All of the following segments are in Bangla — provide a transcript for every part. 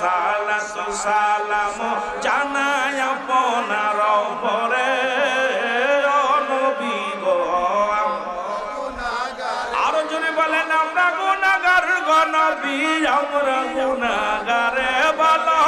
সালাম জানায় আপনার উপরে আরও জোরে বলেন আমরা গুনাগার গনবী আমরা গুনাগারে বলো।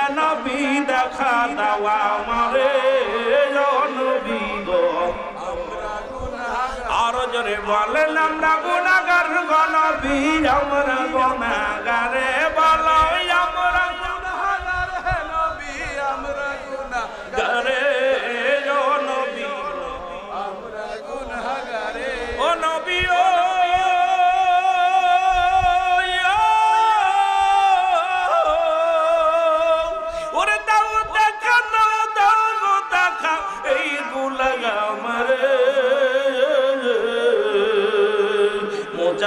বলেন আমরা গুণাগার গণবীর আমরা গুনাগারে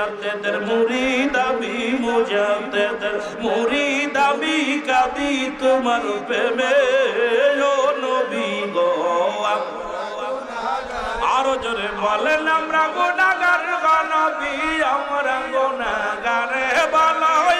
মুজাদ্দেদের মুরিদ আমি, মুজাদ্দেদের মুরিদ আমি কাঁদি তোমার প্রেমে, ও নবী গো আরও জোরে বলেন, আমরা গুণাগার গণবী আমরা গুণাগারে বলো